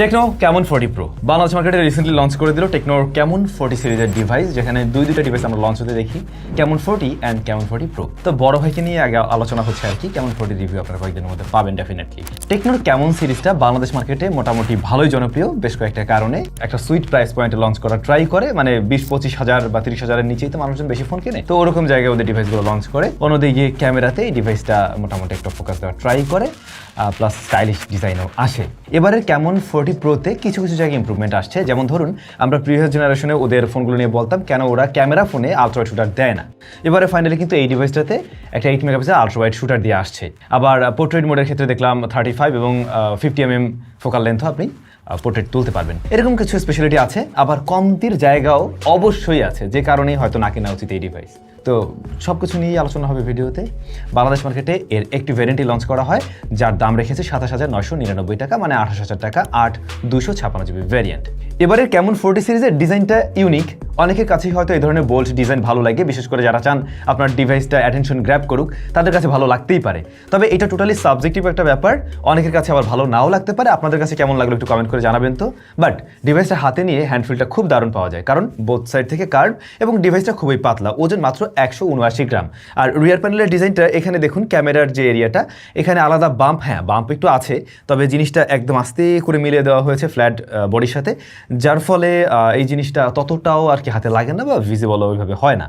Tecno Camon forty pro Bangladesh মার্কেটে recently launch করে দিল টেকনোর ক্যামন ফোর্টি সিরিজের ডিভাইস যেখানে দুই দুইটা ডিভাইস আমরা লঞ্চ হতে দেখি। Camon forty and Camon forty pro তো বড় ভাইকে নিয়ে আগে আলোচনা হচ্ছে আর কি ক্যামন ফোর্টি রিভিউ আপনারা কয়েকদিনের মধ্যে পাবেন ডেফিনেটলি টেকনোর ক্যামন সিরিজটা বাংলাদেশ মার্কেটে মোটামুটি ভালোই জনপ্রিয়, বেশ কয়েকটা কারণে। একটা সুইট প্রাইস পয়েন্টে লঞ্চ করা ট্রাই করে মানে বিশ পঁচিশ হাজার বা তিরিশ হাজারের নিচেই তো মানুষজন বেশি ফোন কেনে। তো ওরকম জায়গায় ওদের ডিভাইসগুলো লঞ্চ করে, অন্যদিকে ক্যামেরাতে এই ডিভাইসটা মোটামুটি একটা ফোকাস দেওয়ার ট্রাই করে প্লাস স্টাইলিশ ডিজাইনও আসে। এবারের ক্যামন ফোর্টি প্রোতে কিছু কিছু জায়গায় ইম্প্রুভমেন্ট আসছে। যেমন ধরুন, আমরা প্রিভিয়াস জেনারেশনে ওদের ফোনগুলো নিয়ে বলতাম, কেন ওরা ক্যামেরা ফোনে আলট্রা শুটার দেয় না? এবারে ফাইনালি কিন্তু এই ডিভাইসটাতে একটা eight megapixel ultra wide shooter দিয়ে আসছে। আবার পোর্ট্রেট মোডের ক্ষেত্রে দেখলাম থার্টি ফাইভ এবং ফিফটি এম এম ফোকাল লেন্থও আপনি পোর্ট্রেট তুলতে পারবেন। এরকম কিছু স্পেশালিটি আছে, আবার কমতির জায়গাও অবশ্যই আছে, যে কারণেই হয়তো না কেনা উচিত এই ডিভাইস তো সব কিছু নিয়েই আলোচনা হবে ভিডিওতে। বাংলাদেশ মার্কেটে এর একটি ভ্যারেন্টি লঞ্চ করা হয়, যার দাম রেখেছে সাতাশ হাজার নয়শো নিরানব্বই টাকা মানে আঠাশ হাজার টাকা, আট দুশো ছাপান্ন জিবি ভ্যারিয়েন্ট এবারের কেমন ফোর্টি সিরিজের ডিজাইনটা ইউনিক অনেকের কাছেই হয়তো এই ধরনের বোল্ড ডিজাইন ভালো লাগে, বিশেষ করে যারা চান আপনার ডিভাইসটা অ্যাটেনশন গ্র্যাব করুক, তাদের কাছে ভালো লাগতেই পারে। তবে এটা টোটালি সাবজেক্টিভ একটা ব্যাপার, অনেকের কাছে আবার ভালো নাও লাগতে পারে, আপনাদের কাছে কেমন লাগল একটু কমেন্ট করে জানাবেন তো। বাট ডিভাইসটা হাতে নিয়ে হ্যান্ডফিলটা খুব দারুণ পাওয়া যায়, কারণ বোথ সাইড থেকে কার্ভ এবং ডিভাইসটা খুবই পাতলা, ওজন মাত্র একশো উনআশি গ্রাম। আর রিয়ার প্যানেলের ডিজাইনটা এখানে দেখুন ক্যামেরার যে এরিয়াটা এখানে আলাদা বাম্প হ্যাঁ বাম্প একটু আছে, তবে জিনিসটা একদম আস্তে করে মিলিয়ে দেওয়া হয়েছে ফ্ল্যাট বডির সাথে। যার ফলে এই জিনিসটা ততটাও আর কি হাতে লাগে না বা ভিজিবল ওইভাবে হয় না।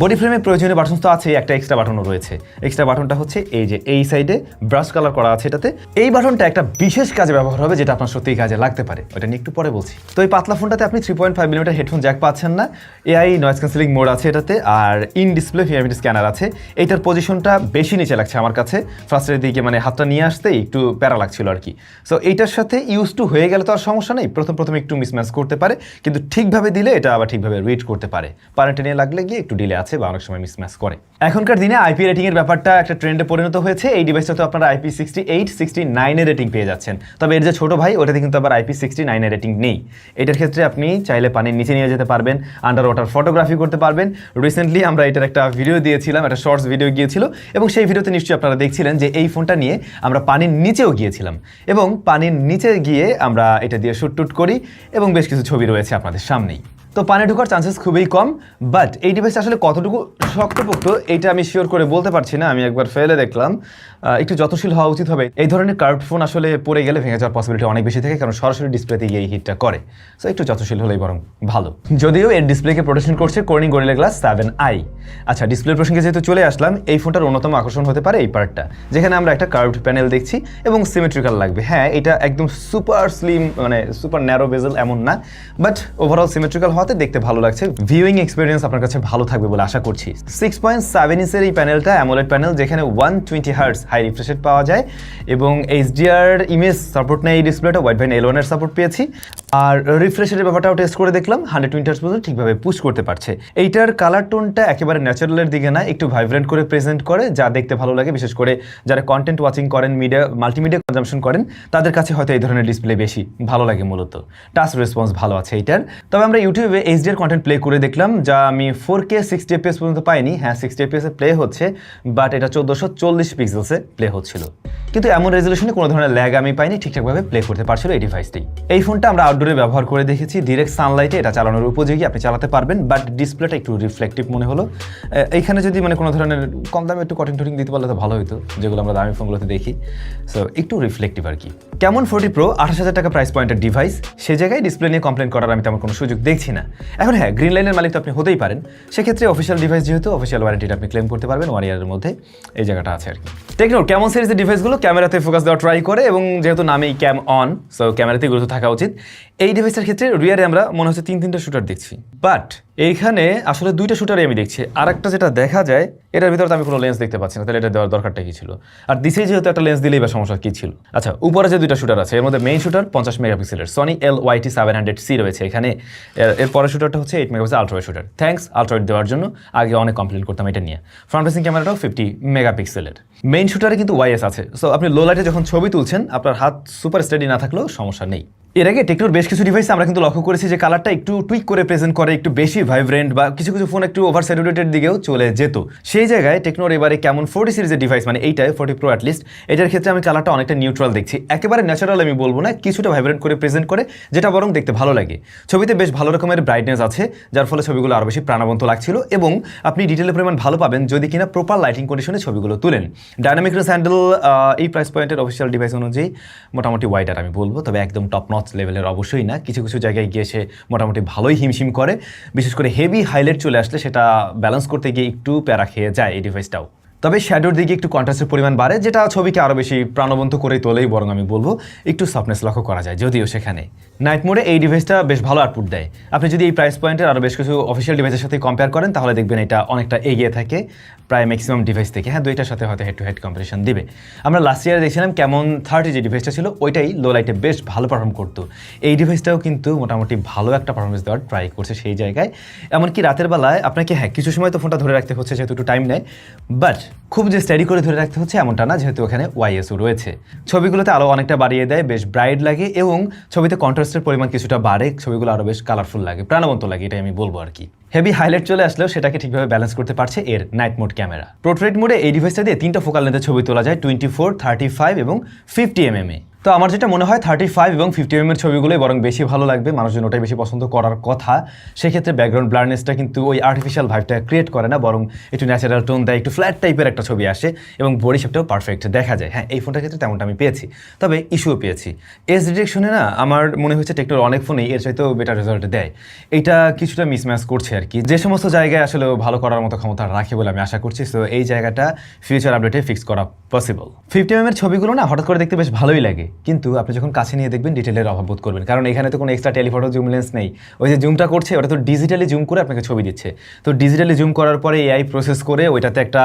বডি ফ্রেমে প্রয়োজনীয় বাটন তো আছে একটা এক্সট্রা বাটনও রয়েছে। এক্সট্রা বাটনটা হচ্ছে এই যে এই সাইডে ব্রাশ কালার করা আছে এটাতে। এই বাটনটা একটা বিশেষ কাজে ব্যবহার হবে যেটা আপনার সত্যিই কাজে লাগতে পারে। ওটা নিয়ে একটু পরে বলছি। তো এই পাতলা ফোনটাতে আপনি three point five millimetre headphone jack পাচ্ছেন না। এআই নয়েজ ক্যান্সেলিং মোড আছে এটাতে, আর ইন ডিসপ্লে ফিঙ্গারপ্রিন্ট স্ক্যানার আছে। এইটার পজিশনটা বেশি নিচে লাগছে আমার কাছে। ফার্স্টের দিকে মানে হাতটা নিয়ে আসতেই একটু প্যারা লাগছিল আর কি। সো এইটার সাথে ইউজ টু হয়ে গেলে তো আর সমস্যা নেই। প্রথম প্রথম একটু মিসম্যাচ করতে পারে, কিন্তু ঠিকভাবে দিলে এটা আবার ঠিকভাবে রিড করতে পারে। পারেন্টে নিয়ে লাগলে গিয়ে একটু ডিলে আছে বা অনেক সময় মিসম্যাচ করে। এখনকার দিনে আইপি রেটিং এর ব্যাপারটা একটা ট্রেন্ডে পরিণত হয়েছে। এই ডিভাইসটাতে আপনারা আইপি সিক্সটি এইট সিক্সটি নাইনের রেটিং পেয়ে যাচ্ছেন। তবে এর যে ছোট ভাই, ওটাতে কিন্তু আবার আইপি সিক্সটি নাইনের রেটিং নেই। এটার ক্ষেত্রে আপনি চাইলে পানির নিচে নিয়ে যেতে পারবেন আন্ডার ওয়াটার ফটোগ্রাফি করতে পারবেন। রিসেন্টলি আমরা এটার একটা ভিডিও দিয়েছিলাম, একটা শর্টস ভিডিও গিয়েছিল, এবং সেই ভিডিওতে নিশ্চয়ই আপনারা দেখছিলেন যে এই ফোনটা নিয়ে আমরা পানির নিচেও গিয়েছিলাম। এবং পানির নিচে গিয়ে আমরা এটা দিয়ে শুট টুট করি, এবং বেশ কিছু ছবি রয়েছে আপনাদের সামনেই। তো পানি ঢোকার চান্সেস খুবই কম বাট এই ডিভাইস আসলে কতটুকু শক্তপোক্ত, এটা আমি শিওর করে বলতে পারছি না, আমি একবার ফেলে দেখলাম। একটু যত্নশীল হওয়া উচিত হবে। এই ধরনের কার্ড ফোন আসলে পড়ে গেলে ভেঙে যাওয়ার পসিবিলিটি অনেক বেশি থাকে, কারণ সরাসরি ডিসপ্লেতে গিয়ে এই হিটটা করে। সো একটু যত্নশীল হলেই বরং ভালো। যদিও এর ডিসপ্লেকে প্রোটেকশন করছে Corning Gorilla Glass seven i আচ্ছা ডিসপ্লে প্রসঙ্গে যেহেতু চলে আসলাম, এই ফোনটার অন্যতম আকর্ষণ হতে পারে এই পার্টটা যেখানে আমরা একটা কার্ভড প্যানেল দেখছি এবং সিমেট্রিক্যাল লাগবে। হ্যাঁ এটা একদম সুপার স্লিম মানে সুপার ন্যারো বেজেল এমন না বাট ওভারঅল সিমেট্রিক্যাল হওয়াতে দেখতে ভালো লাগছে। ভিউইং এক্সপিরিয়েন্স আপনার কাছে ভালো থাকবে বলে আশা করছি। সিক্স পয়েন্ট সেভেন ইঞ্চের এই প্যানেলটা অ্যামোলেড প্যানেল যেখানে one twenty hertz high refreshed পাওয়া যায়। এবং এইচডিআর ইমেজ সাপোর্ট নেই এই ডিসপ্লেটা ওয়াইড ভাইন এলোনের সাপোর্ট পেয়েছি। আর রিফ্রেশের ব্যাপারটাও টেস্ট করে দেখলাম হান্ড্রেড টোয়েন্টি পর্যন্ত ঠিকভাবে পুশ করতে পারছে। এইটার কালার টোনটা একেবারে ন্যাচারালের দিকে না, একটু ভাইব্রেন্ট করে প্রেজেন্ট করে, যা দেখতে ভালো লাগে। বিশেষ করে যারা কন্টেন্ট ওয়াচিং করেন মিডিয়া মাল্টিমিডিয়া কনজামশন করেন, তাদের কাছে হয়তো এই ধরনের ডিসপ্লে বেশি ভালো লাগে মূলত। টাচ রেসপন্স ভালো আছে এইটার। তবে আমরা ইউটিউবে এইচডিআর কন্টেন্ট প্লে করে দেখলাম, যা আমি ফোর কে সিক্সটি এফপিএস পর্যন্ত পাইনি। হ্যাঁ সিক্সটি এফপিএসে প্লে হচ্ছে বাট এটা চোদ্দোশো চল্লিশ পিক্সেলসে প্লে হচ্ছিল। কিন্তু এমন রেজলিউশনে কোনো ধরনের ল্যাগ আমি পাইনি, ঠিকঠাকভাবে প্লে করতে পারছিল এই ডিভাইসটি এই ফোনটা আমরা আউটডোরে ব্যবহার করে দেখেছি। ডিরেক্ট সানলাইটে এটা চালানোর উপযোগী, আপনি চালাতে পারবেন বাট ডিসপ্লেটা একটু রিফ্লেকটিভ মনে হলো। এইখানে যদি মানে কোনো ধরনের কম দামে একটু কটিং টটিং দিতে পারলে তো ভালো হতো যেগুলো আমরা দামি ফোনগুলোতে দেখি। সো একটু রিফ্লেকটিভ আর কি। কেমন ফোর্টি প্রো আঠাশ হাজার টাকা প্রাইস পয়েন্টের ডিভাইস সে জায়গায় ডিসপ্লে নিয়ে কমপ্লেন করার আমি তেমন কোনো সুযোগ দেখছি না। এখন হ্যাঁ গ্রিন লাইনের মালিক তো আপনি হতেই পারেন। সেক্ষেত্রে অফিসিয়াল ডিভাইস যেহেতু অফিসিয়াল ওয়ারেন্টিটা আপনি ক্লেম করতে পারবেন ওয়ান ইয়ারের মধ্যে এই জায়গাটা আছে আর কি। টেকনোর কেমন সিরিজের ডিভাইসগুলো ক্যামেরাতে ফোকাস দেওয়া ট্রাই করে, এবং যেহেতু নামেই ক্যাম অন সো ক্যামেরাতে গুরুত্ব থাকা উচিত। এই ডিভাইসের ক্ষেত্রে রিয়ারে আমরা মনে হচ্ছে তিন, তিনটা শুটার দেখছি। বাট এইখানে আসলে দুইটা শুটারই আমি দেখছি। আর একটা যেটা দেখা যায়, এটার ভিতরে আমি কোনো লেন্স দেখতে পাচ্ছি না, তাহলে এটা দেওয়ার দরকারটা কি ছিল? আর দিসেই যেহেতু একটা লেন্স দিলেই বা সমস্যা কী ছিল? আচ্ছা উপরে যে দুইটা শুটার আছে, এর মধ্যে মেইন শুটার পঞ্চাশ মেগাপিক্সেলের Sony L YT seven hundred C রয়েছে এখানে। এর- পরের শুটারটা হচ্ছে eight megapixel ultrawide shooter thanks ultrawide দেওয়ার জন্য আগে অনেক কমপ্লেন করতাম এটা নিয়ে। ফ্রন্ট ফেসিং ক্যামেরাটাও ফিফটি মেগাপিক্সেলের মেইন শুটারে কিন্তু ওয়াইএস আছে। সো আপনি লো লাইটে যখন ছবি তুলছেন, আপনার হাত সুপার স্টেডি না থাকলেও সমস্যা নেই। এর আগে টেকনোর বেশ কিছু ডিভাইসে আমরা কিন্তু লক্ষ্য করেছি যে কালারটা একটু টুইক করে প্রেজেন্ট করে, একটু বেশি ভাইব্রেন্ট বা কিছু কিছু ফোন একটু ওভার স্যাচুরেটেড দিকেও চলে যেত। সেই জায়গায় টেকনোর এবারে কেমন ফোর্টি সিরিজের ডিভাইস মানে এইটাই ফোর্টি প্রো অ্যাটলিস্ট এটার ক্ষেত্রে আমি কালারটা অনেকটা নিউট্রাল দেখছি। একেবারে ন্যাচারাল আমি বলব না, কিছুটা ভাইব্রেন্ট করে প্রেজেন্ট করে, যেটা বরং দেখতে ভালো লাগে। ছবিতে বেশ ভালো রকমের ব্রাইটনেস আছে, যার ফলে ছবিগুলো আরও বেশি প্রাণবন্ত লাগছিল এবং আপনি ডিটেলের পরিমাণ ভালো পাবেন যদি কিনা প্রপার লাইটিং কন্ডিশনে ছবিগুলো তুলেন। ডায়নামিক রেস হ্যান্ডেল এই প্রাইস পয়েন্টের অফিসিয়াল ডিভাইস অনুযায়ী মোটামুটি ওয়াইডার আমি বলব, তবে একদম টপ নচ লেভেলের অবশ্যই না। কিছু কিছু জায়গায় গিয়ে সে মোটামুটি ভালোই হিমশিম করে। বিশেষ করে হেভি হাইলাইট চলে আসলে সেটা ব্যালেন্স করতে গিয়ে একটু প্যারা খেয়ে যায় এই ডিভাইসটাও তবে শ্যাডোর দিকে একটু কন্ট্রাস্টের পরিমাণ বাড়ে, যেটা ছবিকে আরও বেশি প্রাণবন্ত করে তোলেই বরং আমি বলব, একটু সফটনেস লক্ষ্য করা যায়, যদিও সেখানে। নাইট মোডে এই ডিভাইসটা বেশ ভালো আউটপুট দেয়। আপনি যদি এই প্রাইস পয়েন্টের আরও বেশ কিছু অফিসিয়াল ডিভাইসের সাথে কম্পেয়ার করেন, তাহলে দেখবেন এটা অনেকটা এগিয়ে থাকে, প্রায় ম্যাক্সিমাম ডিভাইস থেকে। হ্যাঁ দুইটার সাথে হয়তো হেড টু হেড কম্পিটিশন দিবে। আমরা লাস্ট ইয়ারে দেখছিলাম কেমন থার্টি যে ডিভাইসটা ছিল, ওইটাই লো লাইটে বেশ ভালো পারফর্ম করতো। এই ডিভাইসটাও কিন্তু মোটামুটি ভালো একটা পারফরমেন্স দেওয়ার ট্রাই করছে সেই জায়গায়। এমনকি রাতের বেলায় আপনাকে হ্যাঁ কিছু সময় তো ফোনটা ধরে রাখতে হচ্ছে, যেহেতু একটু টাইম নেয়। বাট খুব যে স্টাডি করে ধরে রাখতে হচ্ছে এমনটা না, যেহেতু ওখানে ওয়াইএসও রয়েছে। ছবিগুলোতে আলো অনেকটা বাড়িয়ে দেয়, বেশ ব্রাইট লাগে এবং ছবিতে কন্ট্রাস্টের পরিমাণ কিছুটা বাড়ে, ছবিগুলো আরও বেশ কালারফুল লাগে, প্রাণবন্ত লাগে, এটাই আমি বলব আর কি। হেভি হাইলাইট চলে আসলেও সেটাকে ঠিকভাবে ব্যালেন্স করতে পারছে এর নাইট মোড ক্যামেরা প্রোট্রেট মোডে এই ডিভাইসটা দিয়ে তিনটা ফোকাল লেন্থে ছবি তোলা যায় টোয়েন্টি ফোর থার্টি ফাইভ এবং ফিফটি এমএমএ তো আমার যেটা মনে হয় থার্টি ফাইভ এবং ফিফটি এম এর ছবিগুলোই বরং বেশি ভালো লাগবে, মানুষজন ওটাই বেশি পছন্দ করার কথা। সেক্ষেত্রে ব্যাকগ্রাউন্ড ব্লারনেসটা কিন্তু ওই আর্টিফিশিয়াল ভাইবটা ক্রিয়েট করে না, বরং একটু ন্যাচারাল টোন দেয়, একটু ফ্ল্যাট টাইপের একটা ছবি আসে এবং বডি শেপটাও পারফেক্ট দেখা যায়। হ্যাঁ এই ফোনটার ক্ষেত্রে তেমনটা আমি পেয়েছি, তবে ইস্যুও পেয়েছি। এস ডিরেকশনে না, আমার মনে হচ্ছে টেকনোর অনেক ফোনেই এর চাইতেও বেটার রেজাল্ট দেয়। এইটা কিছুটা মিসম্যাচ করছে আর কি। যে সমস্ত জায়গায় আসলে ভালো করার মতো ক্ষমতা রাখে বলে আমি আশা করছি সো এই জায়গাটা ফিউচার আপডেটে ফিক্স করা পসিবল ফিফটি এম এর ছবিগুলো না, হঠাৎ করে দেখতে বেশ ভালোই লাগে। কিন্তু আপনি যখন কাছে নিয়ে দেখবেন ডিটেলের অভাব বোধ করবেন। কারণ এখানে তো কোনো এক্সট্রা টেলিফটো জুম লেন্স নেই। ওই যে জুমটা করছে, ওটা তো ডিজিটালি জুম করে আপনাকে ছবি দিচ্ছে। তো ডিজিটালি জুম করার পরে এআই প্রসেস করে ওইটাতে একটা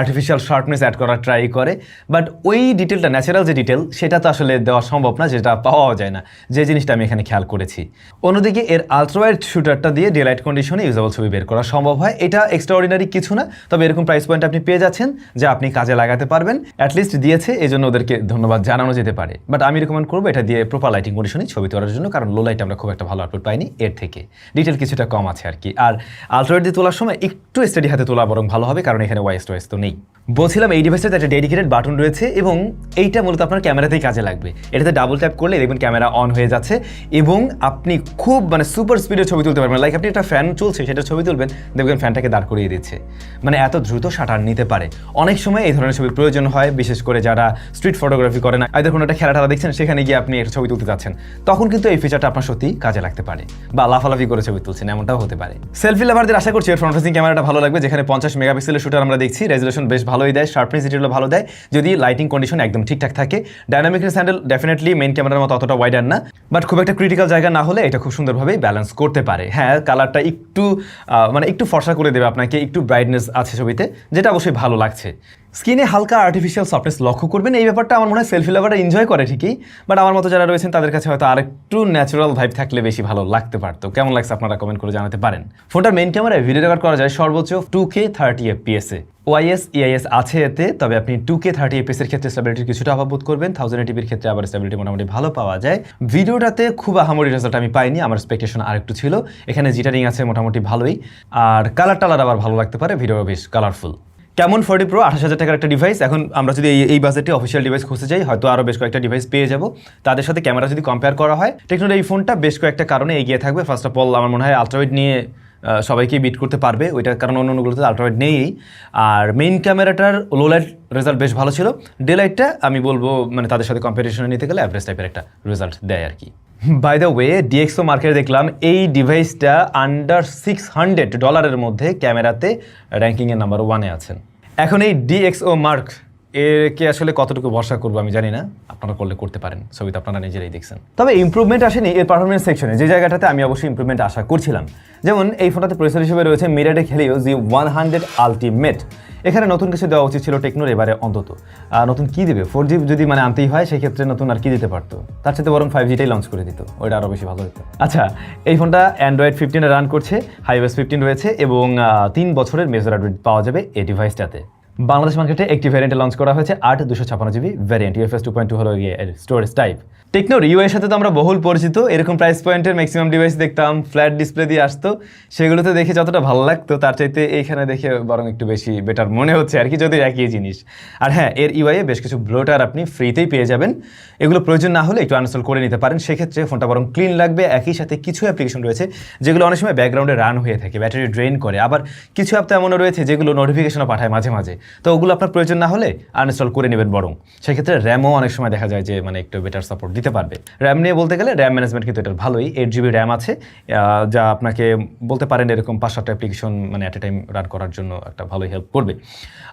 আর্টিফিশিয়াল শার্পনেস অ্যাড করার ট্রাই করে। বাট ওই ডিটেলটা ন্যাচারাল যে ডিটেল সেটা তো আসলে দেওয়া সম্ভব না, যেটা পাওয়াও যায় না। যে জিনিসটা আমি এখানে খেয়াল করেছি। অন্যদিকে এর আলট্রাওয়াইড শুটারটা দিয়ে ডে লাইট কন্ডিশনে ইউজেবল ছবি বের করা সম্ভব হয়। এটা এক্সট্রাঅর্ডিনারি কিছু না, তবে এরকম প্রাইস পয়েন্ট আপনি পেয়ে যাচ্ছেন, যা আপনি কাজে লাগাতে পারবেন। অ্যাটলিস্ট দিয়েছে এই জন্য ওদেরকে ধন্যবাদ জানানো যেতে পারে। বাট আমি রেকমেন্ড করব এটা দিয়ে প্রপার লাইটিং কন্ডিশনে ছবি তোলার জন্য, কারণ লো লাইট আমরা খুব একটা ভালো আউটপুট পাইনি এর থেকে। ডিটেল কিছুটা কম আছে আর কি। আর আলট্রাইট দিয়ে তোলার সময় একটু স্টেডি হাতে তোলা বরং ভালো হবে, কারণ এখানে ওয়াইস টোয়াইস তো নেই। বলছিলাম এই ডিভাইসটাতে একটা ডেডিকেটেড বাটন রয়েছে এবং এইটা মূলত আপনার ক্যামেরাতেই কাজে লাগবে। এটাতে ডাবল ট্যাপ করলে দেখবেন ক্যামেরা অন হয়ে যাচ্ছে এবং আপনি খুব মানে সুপার স্পিডে ছবি তুলতে পারবেন। লাইক আপনি একটা ফ্যান চলছে, সেটা ছবি তুলবেন, দেখবেন ফ্যানটাকে দাঁড় করিয়ে দিচ্ছে। মানে এত দ্রুত শাটার নিতে পারে। অনেক সময় এই ধরনের ছবির প্রয়োজন হয়, বিশেষ করে যারা স্ট্রিট ফটোগ্রাফি করেন আইদের কোনো একটা খেলা টেলা দেখছেন, সেখানে গিয়ে আপনি একটা ছবি তুলতে যাচ্ছেন। তখন কিন্তু এই ফিচারটা আপনার সত্যি কাজে লাগতে পারে বা লাফালাফি করে ছবি তুলছেন, এমনটাও হতে পারে। সেলফি লাভারদের আশা করছি ফ্রন্ট ফেসিং ক্যামেরাটা ভালো লাগবে, যেখানে পঞ্চাশ মেগাপিক্সেলের শুটার আমরা দেখছি। রেজুলেশন বেশ ভালোই দেয় শার্পনেস ডিটেলও ভালো দেয়, যদি লাইটিং কন্ডিশন একদম ঠিকঠাক থাকে। ডাইনামিক স্যান্ডেল ডেফিনেটলি মেন ক্যামেরার মতো অতটা ওয়াইডার না বাট খুব একটা ক্রিটিক্যাল জায়গা না হলে এটা খুব সুন্দরভাবেই ব্যালেন্স করতে পারে। হ্যাঁ কালারটা একটু মানে একটু ফর্সা করে দেবে আপনাকে, একটু ব্রাইটনেস আছে ছবিতে, যেটা অবশ্যই ভালো লাগছে। স্কিনে হালকা আর্টিফিশিয়াল সফটনেস লক্ষ্য করবেন, এই ব্যাপারটা আমার মনে হয় সেলফি লাভারটা এনজয় করে ঠিকই বাট আমার মতো যারা রয়েছেন, তাদের কাছে হয়তো আরেকটু ন্যাচারাল ভাইব থাকলে বেশি ভালো লাগতে পারতো। কেমন লাগছে আপনারা কমেন্ট করে জানাতে পারেন। ফোনটার মেইন ক্যামেরায় ভিডিও রেকর্ড করা যায় সর্বোচ্চ টু কে থার্টি এফপিএসে ওয়াইএস ইআইএস আছে এতে, তবে আপনি টু কে থার্টি এপিএসের ক্ষেত্রে স্টেবিলিটির কিছুটা অভাব বোধ করবেন। থাউজেন্ড টিভির ক্ষেত্রে আবার স্টেবিলিটি মোটামুটি ভালো পাওয়া যায়। ভিডিওটাতে খুব আহামরি রেজাল্ট আমি পাইনি, আমার এক্সপেকটেশন আরেকটু ছিল। এখানে জিটারিং আছে মোটামুটি ভালোই। আর কালার টালার আবার ভালো লাগতে পারে ভিডিও বেশ কালারফুল কেমন ফোর্টি প্রো? আঠাশ হাজার টাকার একটা ডিভাইস এখন আমরা যদি এই বাজেটে অফিসিয়াল ডিভাইস খুঁজতে যাই, হয়তো আরও বেশ কয়েকটা ডিভাইস পেয়ে যাব। তাদের সাথে ক্যামেরা যদি কম্পেয়ার করা হয় টেকনোর এই ফোনটা বেশ কয়েকটা কারণে এগিয়ে থাকবে। ফার্স্ট অফ অল আমার মনে হয় আলট্রাওয়েড নিয়ে সবাইকে বিট করতে পারবে। ওইটার কারণ অন্য অন্যগুলোতে আলট্রাওয়েড নেই আর মেইন ক্যামেরাটার লো লাইট রেজাল্ট বেশ ভালো ছিল। ডে লাইটটা আমি বলব মানে তাদের সাথে কম্পিটিশনে নিতে গেলে অ্যাভারেজ টাইপের একটা রেজাল্ট দেয় আর কি। বাই দ্য ওয়ে ডিএক্সো মার্কেটে দেখলাম এই ডিভাইসটা আন্ডার সিক্স হান্ড্রেড ডলারের মধ্যে ক্যামেরাতে র্যাঙ্কিংয়ের নাম্বার ওয়ানে আছেন। এখন এই ডিএক্সও মার্ক এরকে আসলে কতটুকু ভরসা করব আমি জানি না। আপনারা করলে করতে পারেন। ছবিতে আপনারা নিজেরাই দেখছেন। তবে ইম্প্রুভমেন্ট আসেনি এর পারফরমেন্স সেকশনে যে জায়গাটাতে আমি অবশ্যই ইমপ্রুভমেন্ট আশা করছিলাম। যেমন এই ফোনটাতে প্রসেসর হিসেবে রয়েছে MediaTek Helio G one hundred ultimate এখানে নতুন কিছু দেওয়া উচিত ছিল টেকনোর এবারে অন্তত। নতুন কী দেবে? ফোর জি যদি মানে আনতেই হয় সেই ক্ষেত্রে নতুন আর কি দিতে পারতো? তার সাথে বরং ফাইভ জিটাই লঞ্চ করে দিত। ওইটা আরও বেশি ভালো হতো। আচ্ছা এই ফোনটা অ্যান্ড্রয়েড ফিফটিনে রান করছে হাইওয়েস ফিফটিন রয়েছে এবং তিন বছরের মেজর আপডেট পাওয়া যাবে এই ডিভাইসটাতে বাংলাদেশ মার্কেটে একটি ভ্যারিয়েন্টে লঞ্চ করা হয়েছে আট দুশো ছাপান্ন GB variant UFS two point two হলো গিয়ে স্টোরেজ টাইপ টেকনোর ইউ এর সাথে তো আমরা বহুল পরিচিত। এরকম প্রাইস পয়েন্টের ম্যাক্সিমাম ডিভাইস দেখতাম ফ্ল্যাট ডিসপ্লে দিয়ে আসতো। সেগুলোতে দেখে যতটা ভালো লাগতো, তার চাইতে এইখানে দেখে বরং একটু বেশি বেটার মনে হচ্ছে আর কি যদি একই জিনিস। আর হ্যাঁ এর ইউআইয়ে বেশ কিছু ব্লোটার আপনি ফ্রিতেই পেয়ে যাবেন। এগুলো প্রয়োজন না হলে একটু আনস্টল করে নিতে পারেন। সেক্ষেত্রে ফোনটা বরং ক্লিন লাগবে। একই সাথে কিছু অ্যাপ্লিকেশন রয়েছে, যেগুলো অনেক সময় ব্যাকগ্রাউন্ডে রান হয়ে থাকে ব্যাটারি ড্রেন করে। আবার কিছু অ্যাপ তো এমনও রয়েছে, যেগুলো নোটিফিকেশনও পাঠায় মাঝে মাঝে। তো ওগুলো আপনার প্রয়োজন না হলে আনইনস্টল করে নেবেন বরং। সেক্ষেত্রে র্যামও অনেক সময় দেখা যায় যে মানে একটু বেটার সাপোর্ট দিতে পারবে। র্যাম নিয়ে বলতে গেলে র্যাম ম্যানেজমেন্ট কিন্তু এটার ভালোই। এইট জিবি র্যাম আছে। যা আপনাকে বলতে পারেন এরকম পাঁচ সাতটা অ্যাপ্লিকেশন মানে অ্যাট এ টাইম রান করার জন্য একটা ভালোই হেল্প করবে।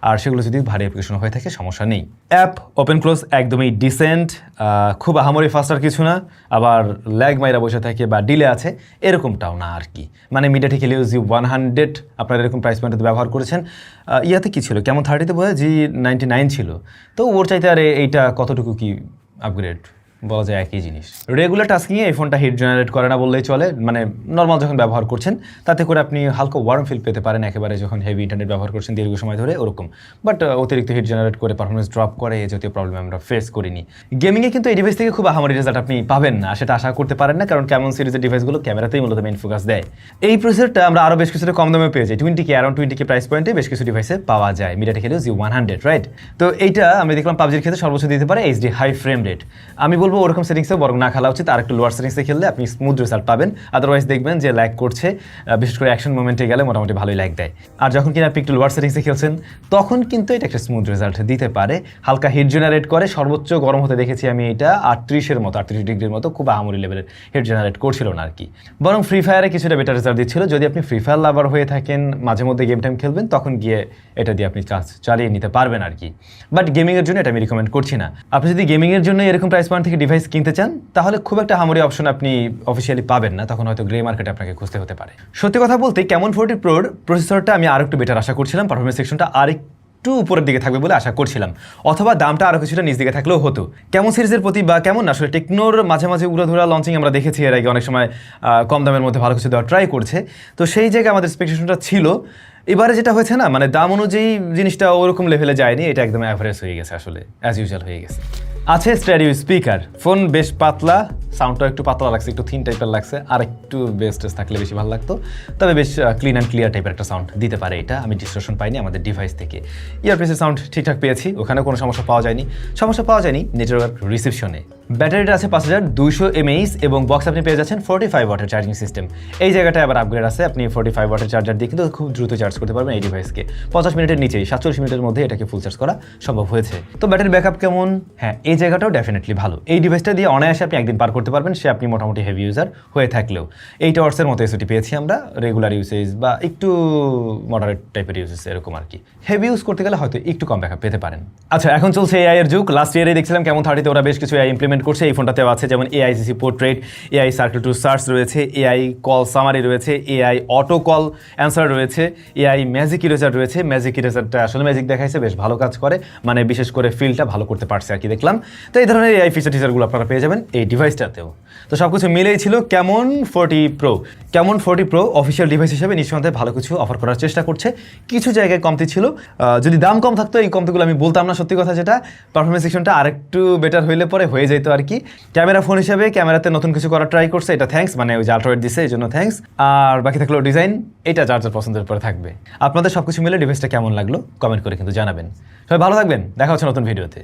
আর সেগুলো যদি ভারী অ্যাপ্লিকেশন হয়ে থাকে, সমস্যা নেই। অ্যাপ ওপেন ক্লোজ একদমই ডিসেন্ট খুব আহামরি ফাস্টার কিছু না। আবার ল্যাগ মাইরা বসে থাকে বা ডিলে আছে, এরকমটাও না আর কি। মানে MediaTek Helio G one hundred আপনারা এরকম প্রাইস পয়েন্টে ব্যবহার করেছেন। ইয়াতে কী ছিল? কেমন থার্টিতে বোধ জি নাইনটি নাইন ছিল। তো ওর চাইতে আর এইটা কতটুকু কি আপগ্রেড বলা যায় একই জিনিস। রেগুলার টাস্কিংয়ে এই ফোনটা হিট জেনারেট করে না বললেই চলে। মানে নর্মাল যখন ব্যবহার করছেন, তাতে করে আপনি হালকা ওয়ার্ম ফিল পেতে পারেন। একেবারে যখন হেভি ইন্টারনেট ব্যবহার করছেন, দীর্ঘ সময় ধরে ওরকম। বাট অতিরিক্ত হিট জেনারেট করে পারফরমেন্স ড্রপ করে এই জাতীয় প্রবলেম আমরা ফেস করিনি। গেমিংয়ে কিন্তু এই ডিভাইস থেকে খুব আহামরি রেজাল্ট আপনি পাবেন না। সেটা আশা করতে পারেন না, কারণ কেমন সিরিজের ডিভাইসগুলো ক্যামেরাতেই মূলত মেইন ফোকাস দেয়। এই প্রসেসরটা আমরা আরও বেশ কিছুটা কম দামে পেয়ে যাই twenty K around twenty K price পয়েন্টে বেশ কিছু ডিভাইসে পাওয়া যায়। MediaTek Helio G one hundred right তো এইটা আমি দেখলাম পাবজির ক্ষেত্রে সর্বোচ্চ দিতে পারে এইচডি হাই ফ্রেম রেট আমি বলব, ওরকম সেটিংসে বরং না খেলা উচিত। আর একটু লোয়ার সেটিংসে খেললে আপনি স্মুথ রেজাল্ট পাবেন। আদারওয়াইজ দেখবেন যে ল্যাগ করছে বিশেষ করে অ্যাকশন মোমেন্টে গেলে মোটামুটি ভালোই ল্যাগ দেয়। আর যখন কিনা আপনি একটু লোয়ার সেটিংসে খেলছেন, তখন কিন্তু এটা একটা স্মুথ রেজাল্ট দিতে পারে। হালকা হিট জেনারেট করে, সর্বোচ্চ গরম হতে দেখেছি আমি এটা আটত্রিশের মতো, আটত্রিশ ডিগ্রির মতো, খুব আহামরি লেভেলের হিট জেনারেট করছিল না আর কি বরং ফ্রি ফায়ারে কিছুটা বেটার রেজাল্ট দিচ্ছিল। যদি আপনি ফ্রি ফায়ার লাভার হয়ে থাকেন, মাঝে মধ্যে গেম টাইম খেলবেন, তখন গিয়ে এটা দিয়ে আপনি কাজ চালিয়ে নিতে পারবেন আর কি বাট গেমিংয়ের জন্য এটা আমি রিকমেন্ড করছি না। আপনি যদি গেমিংয়ের জন্য এরকম প্রাইস পয়েন্ট থেকে ডিভাইস কিনতে চান, তাহলে খুব একটা হামরি অপশন আপনি অফিসিয়ালি পাবেন না, তখন হয়তো গ্রে মার্কেটে আপনাকে খুঁজতে হতে পারে। সত্যি কথা বলতে কেমন ফোর্টি প্রোর প্রসেসরটা আমি আরও একটু বেটার আশা করছিলাম পারফরমেন্স সেকশনটা আরেক একটু উপরের দিকে থাকবে বলে আশা করছিলাম। অথবা দামটা আরও কিছুটা নিচ দিকে থাকলেও হতো। কেমন সিরিজের প্রতি বা কেমন আসলে টেকনোর মাঝে মাঝে উড়াধুরা লঞ্চিং আমরা দেখেছি, এর আগে অনেক সময় কম দামের মধ্যে ভালো কিছু দেওয়ার ট্রাই করছে। তো সেই জায়গায় আমাদের এক্সপেকটেশনটা ছিল। এবারে যেটা হয়েছে না মানে দাম অনুযায়ী জিনিসটা ওরকম লেভেলে যায়নি, এটা একদম অ্যাভারেজ হয়ে গেছে আসলে অ্যাজ ইউজুয়াল হয়ে গেছে। আছে স্টেডিও স্পিকার ফোন বেশ পাতলা সাউন্ডটা একটু পাতলা লাগছে, একটু থিন টাইপের লাগছে, আর একটু বেস্ট থাকলে বেশি ভালো লাগতো। তবে বেশ ক্লিন অ্যান্ড ক্লিয়ার টাইপের একটা সাউন্ড দিতে পারে এটা, আমি ডিসক্রিপশন পাইনি আমাদের ডিভাইস থেকে। ইয়ারপিসের সাউন্ড ঠিকঠাক পেয়েছি ওখানে কোনো সমস্যা পাওয়া যায়নি। সমস্যা পাওয়া যায়নি নেটওয়ার্ক রিসেপশনে ব্যাটারিটা আছে পাঁচ হাজার দুইশো এমএইচ এবং বক্স আপনি পেয়ে যাচ্ছেন ফোর্টি ফাইভ ওয়াটের চার্জিং সিস্টেম এই জায়গাটায় আবার আপগ্রেড আছে, আপনি ফোর্টি ফাইভ ওয়াটের চার্জার দিয়ে কিন্তু খুব দ্রুত চার্জ করতে পারবেন এই ডিভাইসকে পঞ্চাশ মিনিটের নিচেই, সাতচল্লিশ মিনিটের মধ্যে এটাকে ফুল চার্জ করা সম্ভব হয়েছে। তো ব্যাটারি ব্যাকআপ কেমন? হ্যাঁ এই জায়গাটাও ডেফিনেটলি ভালো। এই ডিভাইসটা দিয়ে অনায়াসে আপনি একদিন পার করতে পারবেন, সে আপনি মোটামুটি হেভি ইউজার হয়ে থাকলেও। এইট আওয়ার্সের মতো এসওটি পেয়েছি আমরা রেগুলার ইউসেজ বা একটু মডারেট টাইপের ইউসেজ এরকম আর কি। হেভি ইউজ করতে গেলে হয়তো একটু কম ব্যাকআপ পেতে পারেন। আচ্ছা এখন চলছে এআই এর যুগ। লাস্ট ইয়ারে দেখছিলাম কেমন থার্টিতে ওরা বেশ কিছু এআই ইমপ্লিমেন্ট করছে। এই ফোনটাতেও আছে যেমন AICC portrait AI circle to search রয়েছে এআই কল সামারি রয়েছে এআই অটো কল অ্যান্সার রয়েছে এআই ম্যাজিক ইরেজার রয়েছে। ম্যাজিক ইরেজারটা আসলে ম্যাজিক দেখাইছে, বেশ ভালো কাজ করে। মানে বিশেষ করে ফিলটা ভালো করতে পারছে আর কি দেখলাম। তো এই ধরনের এআই ফিচার টিচারগুলো আপনারা পেয়ে যাবেন এই ডিভাইসটাতেও তো সব কিছু মিলেই ছিল Camon forty pro Camon forty pro official device হিসেবে নিঃসন্দেহে ভালো কিছু অফার করার চেষ্টা করছে। কিছু জায়গায় কমতি ছিল। যদি দাম কম থাকতো, এই কমতিগুলো আমি বলতাম না সত্যি কথা যেটা। পারফরমেন্স সেকশনটা আরেকটু বেটার হইলে পরে হয়ে যেত আর কি। ক্যামেরা ফোন হিসেবে ক্যামেরাতে নতুন কিছু করার ট্রাই করছে, এটা থ্যাঙ্কস মানে ওই যে দিছে, এই জন্য থ্যাঙ্কস আর বাকি থাকল ডিজাইন এটা যার যার পছন্দের উপরে থাকবে। আপনাদের সব কিছু মিলে ডিভাইসটা কেমন লাগল কমেন্ট করে কিন্তু জানাবেন। সবাই ভালো থাকবেন, দেখা হচ্ছে নতুন ভিডিওতে